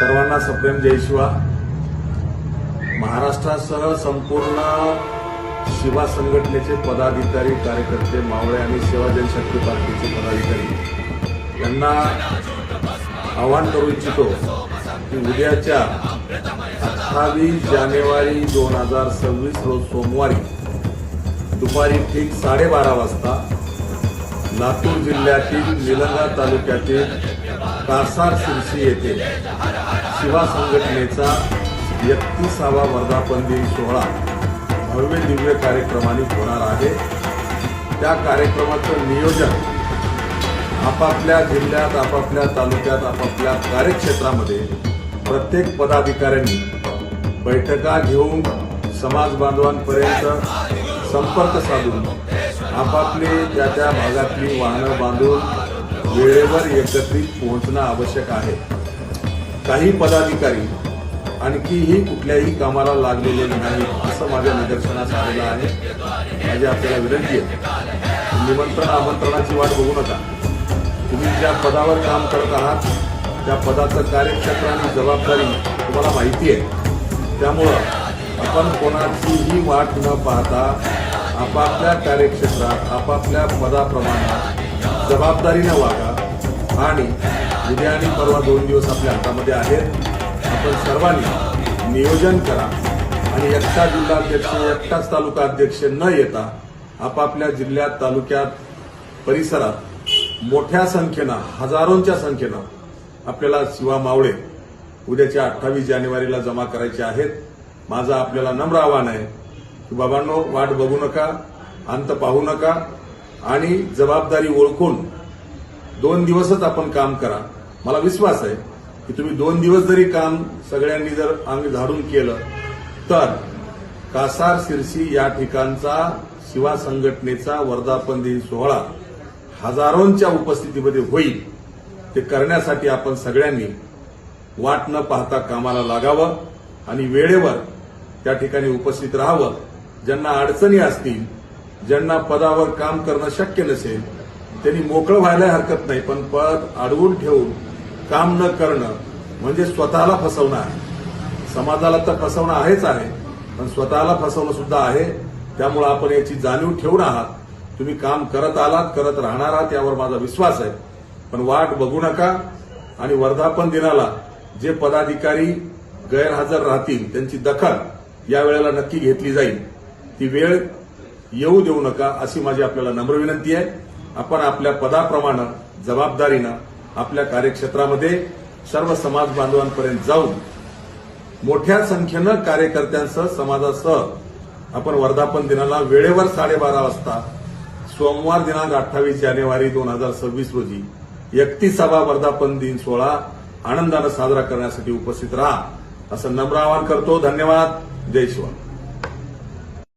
सर्वांना सप्रेम जय शिवा. महाराष्ट्रासह संपूर्ण शिवा संघटनेचे पदाधिकारी कार्यकर्ते मावळे आणि सेवा जनशक्ती पार्टीचे पदाधिकारी यांना आवाहन करू इच्छितो की उद्याच्या अठ्ठावीस जानेवारी दोन हजार सव्वीस रोज सोमवारी दुपारी ठीक साडेबारा वाजता लातूर जिल्ह्यातील निलंगा तालुक्यातील कासार शिरसी येथे शिवा संघटनेचा एकतीसावा वर्धापन दिन सोहळा भव्य दिव्य कार्यक्रमाने होणार आहे. त्या कार्यक्रमाचं नियोजन आपापल्या जिल्ह्यात आपापल्या तालुक्यात आपापल्या कार्यक्षेत्रामध्ये प्रत्येक पदाधिकाऱ्यांनी बैठका घेऊन समाज बांधवांपर्यंत संपर्क साधून आपापले त्या त्या भागातली वाहनं बांधून वेळेवर एकत्रित पोहोचणं आवश्यक आहे. काही पदाधिकारी आणखीही कुठल्याही कामाला लागलेले नाही असं माझ्या निदर्शनास आलेलं आहे. माझी आपल्याला विनंती आहे. निमंत्रण आमंत्रणाची वाट बघू नका. तुम्ही ज्या पदावर काम करत आहात त्या पदाचं कार्यक्षेत्र आणि जबाबदारी तुम्हाला माहिती आहे. त्यामुळं आपण कोणाचीही वाट न पाहता आपापल्या कार्यक्षेत्रात आपापल्या पदाप्रमाणात जबाबदारीनं वागा आणि उद्या आणि परवा दोन दिवस आपल्या हातामध्ये आहेत. आपण सर्वांनी नियोजन करा. आणि एकटा जिल्हाध्यक्ष एकटाच तालुका अध्यक्ष न येता आपापल्या जिल्ह्यात तालुक्यात परिसरात मोठ्या संख्येनं हजारोंच्या संख्येनं आपल्याला शिवा मावळे उद्याच्या अठ्ठावीस जानेवारीला जमा करायचे आहेत. माझं आपल्याला नम्र आव्हान आहे की बाबांनो वाट बघू नका अंत पाहू नका आणि जबाबदारी ओळखून दोन दिवसच आपण काम करा. मला विश्वास आहे की तुम्ही दोन दिवस जरी काम सगळ्यांनी जर अंग झाडून केलं तर कासार सिरसी या ठिकाणचा शिवा संघटनेचा वर्धापन दिन सोहळा हजारोंच्या उपस्थितीमध्ये होईल. ते करण्यासाठी आपण सगळ्यांनी वाट न पाहता कामाला लागावं आणि वेळेवर त्या ठिकाणी उपस्थित राहावं. ज्यांना अडचणी असतील ज्यांना पदावर काम करणं शक्य नसेल त्यांनी मोकळं व्हायला हरकत नाही पण पद अडवून ठेवून काम न करणं म्हणजे स्वतःला फसवणं आहे. समाजाला तर फसवणं आहेच आहे पण स्वतःला फसवणं सुद्धा आहे. त्यामुळे आपण याची जाणीव ठेवून आहात. तुम्ही काम करत आलात करत राहणार आहात यावर माझा विश्वास आहे. पण वाट बघू नका. आणि वर्धापन दिनाला जे पदाधिकारी गैरहजर राहतील त्यांची दखल या वेळेला नक्की घेतली जाईल. ती वेळ येऊ देऊ नका अशी माझी आपल्याला नम्र विनंती आहे. आपण आपल्या पदाप्रमाणे जबाबदारीनं आपल्या कार्यक्षेत्रामध्ये सर्व समाज बांधवांपर्यंत जाऊन मोठ्या संख्येनं कार्यकर्त्यांसह समाजासह आपण वर्धापन दिनाला वेळेवर साडेबारा वाजता सोमवार दिनांक अठ्ठावीस जानेवारी दोन हजार सव्वीस रोजी एकतीसावा वर्धापन दिन सोहळा आनंदानं साजरा करण्यासाठी उपस्थित राहा. असं नम्र आवाहन करतो. धन्यवाद. जय शिवाय.